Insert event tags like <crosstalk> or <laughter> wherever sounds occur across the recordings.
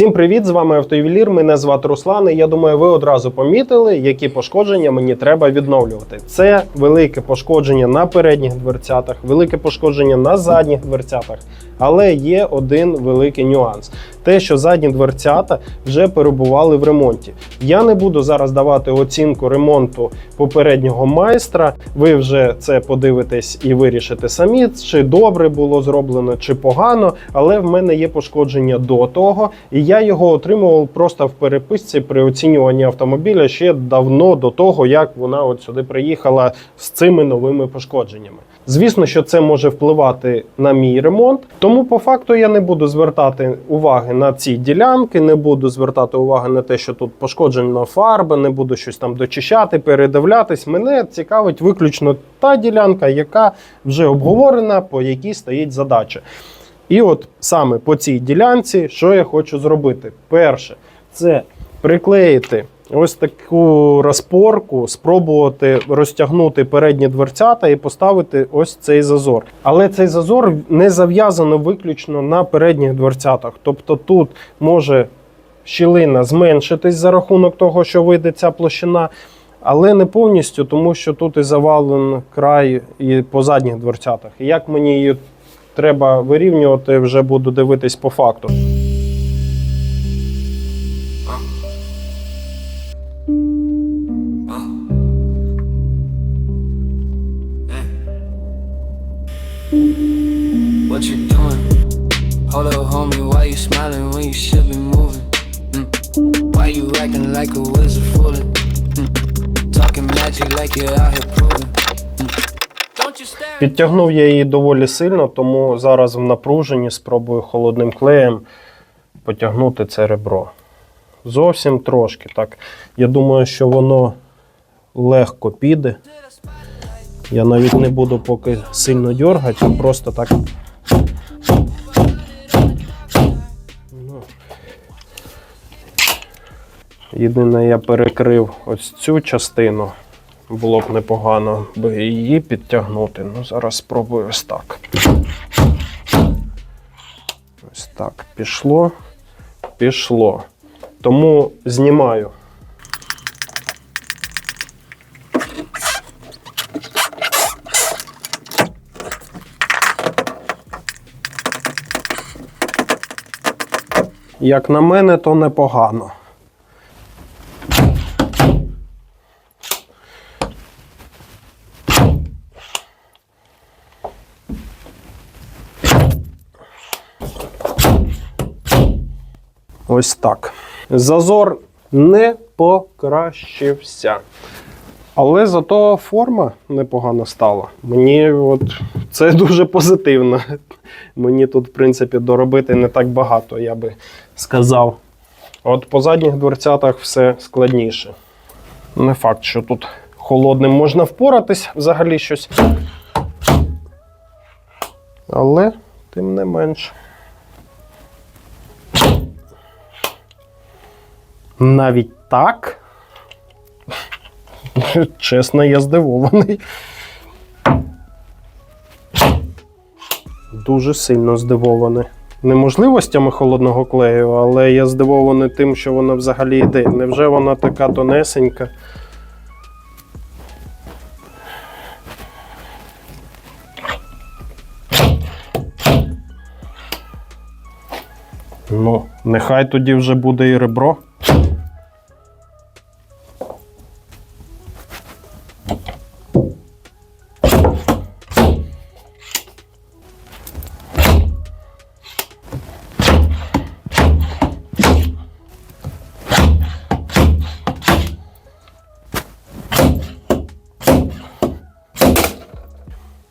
Всім привіт! З вами Автоювелір. Мене звати Руслан. І я думаю, ви одразу помітили, які пошкодження мені треба відновлювати. Це велике пошкодження на передніх дверцятах, велике пошкодження на задніх дверцятах. Але є один великий нюанс: те, що задні дверцята вже перебували в ремонті. Я не буду зараз давати оцінку ремонту попереднього майстра. Ви вже це подивитесь і вирішите самі, чи добре було зроблено, чи погано. Але в мене є пошкодження до того, і я його отримував просто в переписці при оцінюванні автомобіля ще давно до того, як вона от сюди приїхала з цими новими пошкодженнями. Звісно, що це може впливати на мій ремонт, тому по факту я не буду звертати уваги на ці ділянки, не буду звертати уваги на те, що тут пошкоджена фарба, не буду щось там дочищати, передивлятись. Мене цікавить виключно та ділянка, яка вже обговорена, по якій стоїть задача. І от саме по цій ділянці, що я хочу зробити? Перше, це приклеїти ось таку розпорку, спробувати розтягнути передні дверцята і поставити ось цей зазор. Але цей зазор не зав'язано виключно на передніх дверцятах. Тобто тут може щілина зменшитись за рахунок того, що вийде ця площина. Але не повністю, тому що тут і завален край і по задніх дверцятах. І як мені її треба вирівнювати, вже буду дивитись по факту. Підтягнув я її доволі сильно, тому зараз в напруженні спробую холодним клеєм потягнути це ребро. Зовсім трошки. Так. Я думаю, що воно легко піде. Я навіть не буду поки сильно дергати, просто так. Єдине, я перекрив ось цю частину. Було б непогано би її підтягнути. Ну, зараз спробую ось так. Ось так. Пішло, пішло. Тому знімаю. Як на мене, то непогано. Ось так. Зазор не покращився. Але зато форма непогано стала. Мені от це <laughs> дуже позитивно. Мені тут, в принципі, доробити не так багато, я би сказав. От по задніх дверцятах все складніше. Не факт, що тут холодним можна впоратись взагалі щось. Але, тим не менш. Навіть так. <laughs> Чесно, я здивований. Дуже сильно здивований. Не можливостями холодного клею, але я здивований тим, що вона взагалі йде. Невже вона така тонесенька? Ну, нехай тоді вже буде і ребро.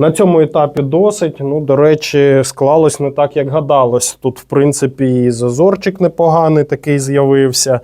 На цьому етапі досить. Ну, до речі, склалось не так, як гадалось. Тут, в принципі, і зазорчик непоганий такий з'явився.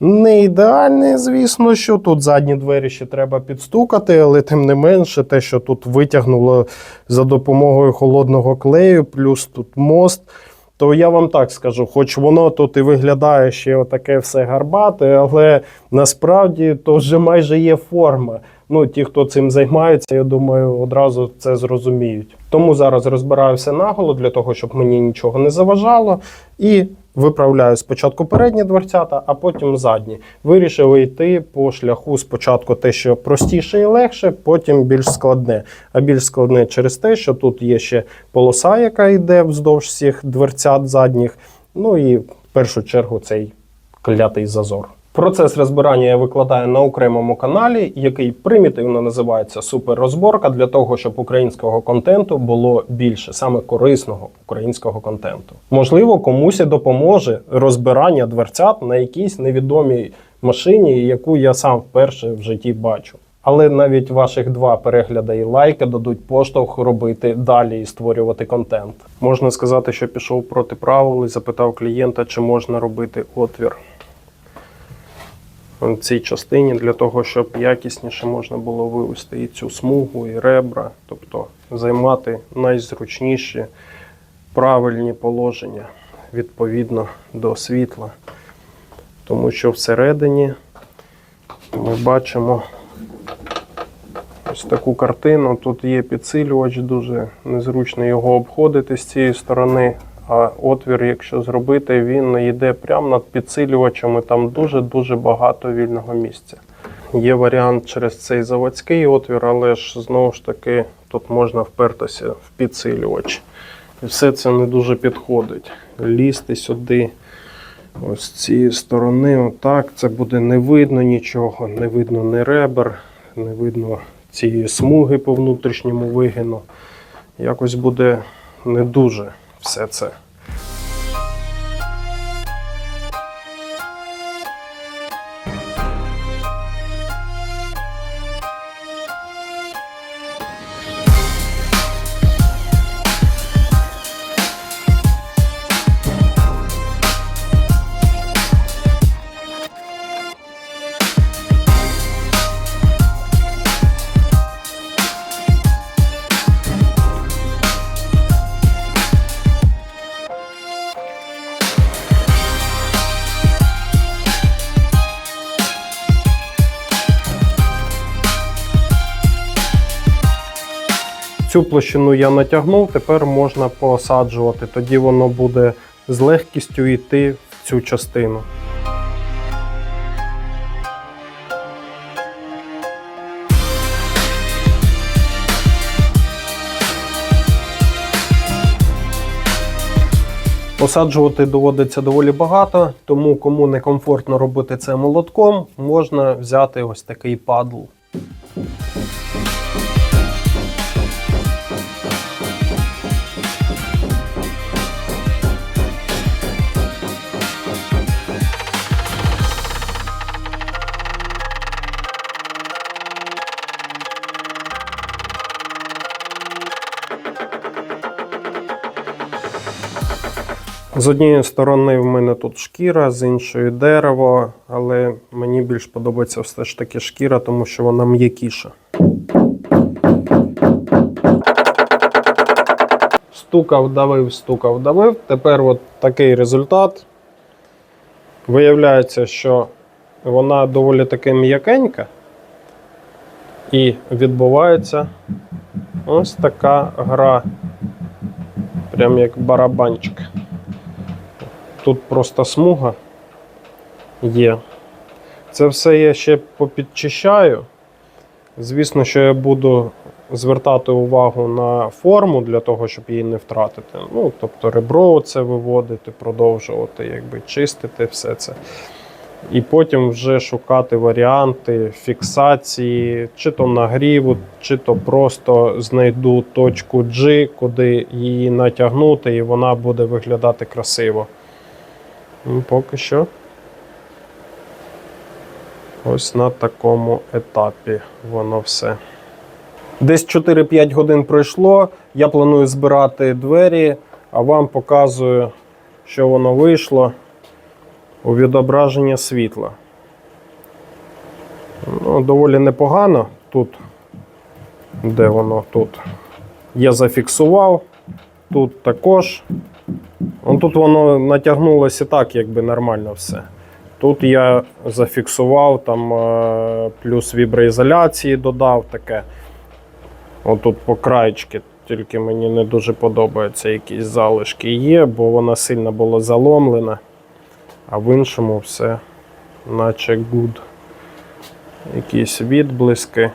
Не ідеальний, звісно, що тут задні двері ще треба підстукати, але тим не менше, те, що тут витягнуло за допомогою холодного клею, плюс тут мост. То я вам так скажу, хоч воно тут і виглядає ще отаке все гарбате, але насправді то вже майже є форма. Ну, ті, хто цим займається, я думаю, одразу це зрозуміють. Тому зараз розбираю все наголо для того, щоб мені нічого не заважало. І Виправляю спочатку передні дверцята, а потім задні. Вирішив йти по шляху спочатку те, що простіше і легше, потім більш складне. А більш складне через те, що тут є ще полоса, яка йде вздовж всіх дверцят задніх. Ну і в першу чергу цей клятий зазор. Процес розбирання я викладаю на окремому каналі, який примітивно називається Суперрозборка, для того, щоб українського контенту було більше, саме корисного українського контенту. Можливо, комусь і допоможе розбирання дверцят на якійсь невідомій машині, яку я сам вперше в житті бачу. Але навіть ваших два перегляди і лайки дадуть поштовх робити далі і створювати контент. Можна сказати, що пішов проти правил і запитав клієнта, чи можна робити отвір цій частині для того, щоб якісніше можна було вивести і цю смугу, і ребра, тобто займати найзручніші правильні положення відповідно до світла. Тому що всередині ми бачимо ось таку картину. Тут є підсилювач, дуже незручно його обходити з цієї сторони. А отвір, якщо зробити, він йде прямо над підсилювачами, там дуже-дуже багато вільного місця. Є варіант через цей заводський отвір, але ж знову ж таки тут можна впертися в підсилювач. І все це не дуже підходить. Лізти сюди, ось з цієї сторони, отак, це буде не видно нічого, не видно ні ребер, не видно цієї смуги по внутрішньому вигину. Якось буде не дуже все це. Цю площину я натягнув, тепер можна посаджувати. Тоді воно буде з легкістю йти в цю частину. Посаджувати доводиться доволі багато, тому кому некомфортно робити це молотком, можна взяти ось такий падл. З однієї сторони в мене тут шкіра, з іншої дерево, але мені більш подобається все ж таки шкіра, тому що вона м'якіша. Стукав, давив, стукав, давив. Тепер от такий результат. Виявляється, що вона доволі таки м'якенька. І відбувається ось така гра. Прям як барабанчик. Тут просто смуга є. Це все я ще попідчищаю. Звісно, що я буду звертати увагу на форму для того, щоб її не втратити. Ну, тобто ребро це виводити, продовжувати, якби чистити все це. І потім вже шукати варіанти фіксації, чи то нагріву, чи то просто знайду точку G, куди її натягнути, і вона буде виглядати красиво. Ну, Поки що. Ось на такому етапі воно все. Десь 4-5 годин пройшло. Я планую збирати двері, а вам показую, що воно вийшло у відображення світла. Ну, доволі непогано тут. Де воно тут? Я зафіксував. Тут також. Он тут воно натягнулося так, якби нормально все. Тут я зафіксував, там е, плюс віброізоляції додав таке. Отут по краєчки тільки мені не дуже подобається, якісь залишки є, бо вона сильно була заломлена, а в іншому все наче good. Якісь відблиски.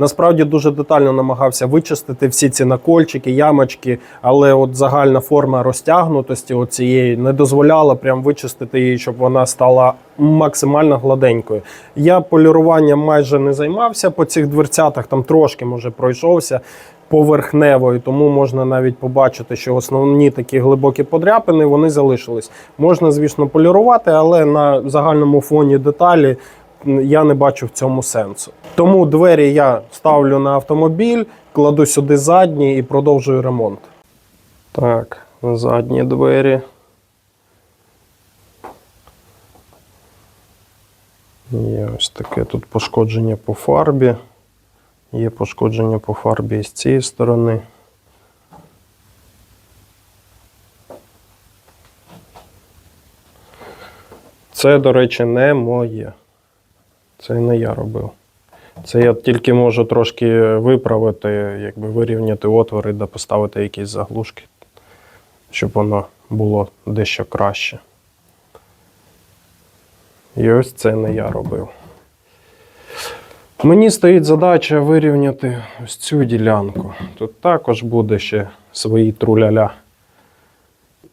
Насправді дуже детально намагався вичистити всі ці накольчики, ямочки, але от загальна форма розтягнутості оцієї не дозволяла прям вичистити її, щоб вона стала максимально гладенькою. Я поліруванням майже не займався по цих дверцятах, там трошки може пройшовся поверхневою, тому можна навіть побачити, що основні такі глибокі подряпини вони залишились. Можна, звісно, полірувати, але на загальному фоні деталі я не бачу в цьому сенсу. Тому двері я ставлю на автомобіль, кладу сюди задні і продовжую ремонт. Так, задні двері. Є ось таке тут пошкодження по фарбі. Є пошкодження по фарбі з цієї сторони. Це, до речі, не моє. Це не я робив. Це я тільки можу трошки виправити, якби вирівняти отвори да поставити якісь заглушки, щоб воно було дещо краще. І ось це не я робив. Мені стоїть задача вирівняти ось цю ділянку. Тут також буде ще свої труляля.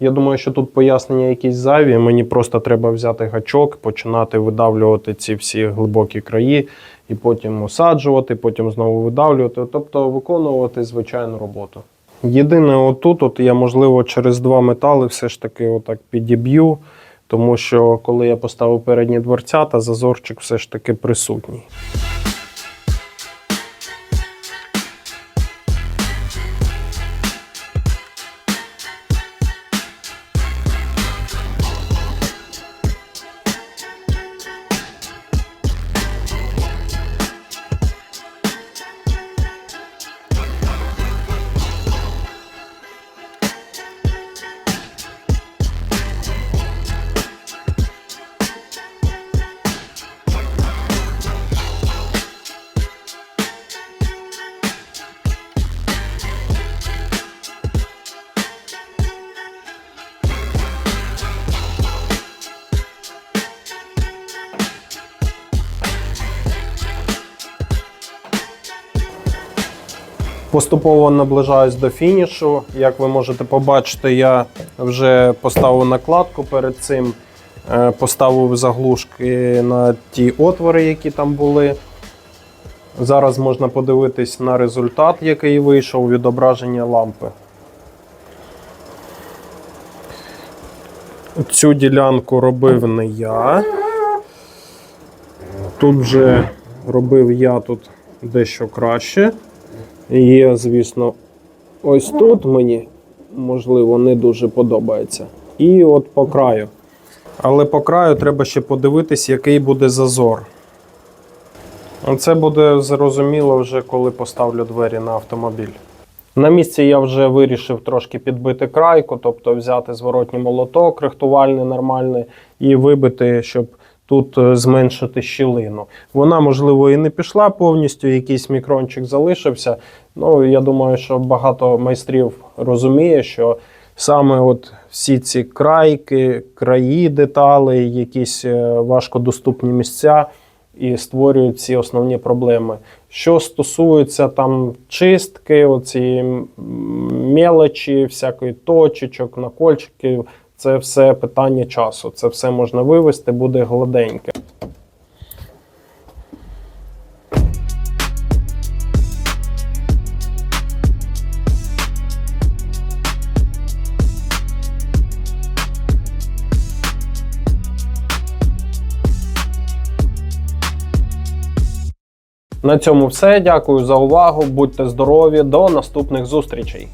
Я думаю, що тут пояснення якісь зайві. Мені просто треба взяти гачок, починати видавлювати ці всі глибокі краї, і потім осаджувати, потім знову видавлювати, тобто виконувати звичайну роботу. Єдине, отут от я, можливо, через два метали все ж таки отак підіб'ю, тому що коли я поставив передні дверцята, зазорчик все ж таки присутній. Поступово наближаюсь до фінішу. Як ви можете побачити, я вже поставив накладку перед цим, е, поставив заглушки на ті отвори, які там були. Зараз можна подивитись на результат, який вийшов відображення лампи. Цю ділянку робив не я. Тут вже робив я тут дещо краще. Є, звісно, ось тут мені, можливо, не дуже подобається. І от по краю. Але по краю треба ще подивитись, який буде зазор. Це буде зрозуміло вже, коли поставлю двері на автомобіль. На місці я вже вирішив трошки підбити крайку, тобто взяти зворотній молоток, рихтувальний нормальний, і вибити, щоб тут е, зменшити щілину. Вона, можливо, і не пішла повністю, якийсь мікрончик залишився. Ну, я думаю, що багато майстрів розуміє, що саме от всі ці крайки, краї деталей, якісь е, важкодоступні місця і створюють ці основні проблеми. Що стосується там чистки, оці мелочі, всякої точечок, накольчиків, це все питання часу. Це все можна вивести, буде гладеньке. На цьому все. Дякую за увагу. Будьте здорові. До наступних зустрічей.